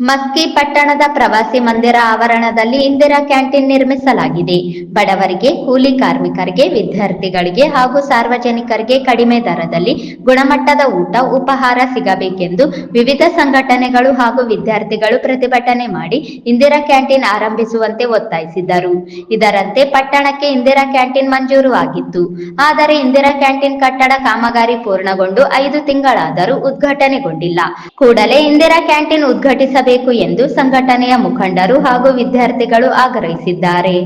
ಮಸ್ಕಿ ಪಟ್ಟಣದ ಪ್ರವಾಸಿ ಮಂದಿರ ಆವರಣದಲ್ಲಿ ಇಂದಿರಾ ಕ್ಯಾಂಟೀನ್ ನಿರ್ಮಿಸಲಾಗಿದೆ. ಬಡವರಿಗೆ, ಕೂಲಿ ಕಾರ್ಮಿಕರಿಗೆ, ವಿದ್ಯಾರ್ಥಿಗಳಿಗೆ ಹಾಗೂ ಸಾರ್ವಜನಿಕರಿಗೆ ಕಡಿಮೆ ದರದಲ್ಲಿ ಗುಣಮಟ್ಟದ ಊಟ, ಉಪಹಾರ ಸಿಗಬೇಕೆಂದು ವಿವಿಧ ಸಂಘಟನೆಗಳು ಹಾಗೂ ವಿದ್ಯಾರ್ಥಿಗಳು ಪ್ರತಿಭಟನೆ ಮಾಡಿ ಇಂದಿರಾ ಕ್ಯಾಂಟೀನ್ ಆರಂಭಿಸುವಂತೆ ಒತ್ತಾಯಿಸಿದರು. ಇದರಂತೆ ಪಟ್ಟಣಕ್ಕೆ ಇಂದಿರಾ ಕ್ಯಾಂಟೀನ್ ಮಂಜೂರು ಆಗಿತ್ತು. ಆದರೆ ಇಂದಿರಾ ಕ್ಯಾಂಟೀನ್ ಕಟ್ಟಡ ಕಾಮಗಾರಿ ಪೂರ್ಣಗೊಂಡು ಐದು ತಿಂಗಳಾದರೂ ಉದ್ಘಾಟನೆಗೊಂಡಿಲ್ಲ. ಕೂಡಲೇ ಇಂದಿರಾ ಕ್ಯಾಂಟೀನ್ ಉದ್ಘಾಟಿಸಬೇಕು ಎಂದು ಸಂಘಟನೆಯ ಮುಖಂಡರು ಹಾಗೂ ವಿದ್ಯಾರ್ಥಿಗಳು ಆಗ್ರಹಿಸಿದ್ದಾರೆ.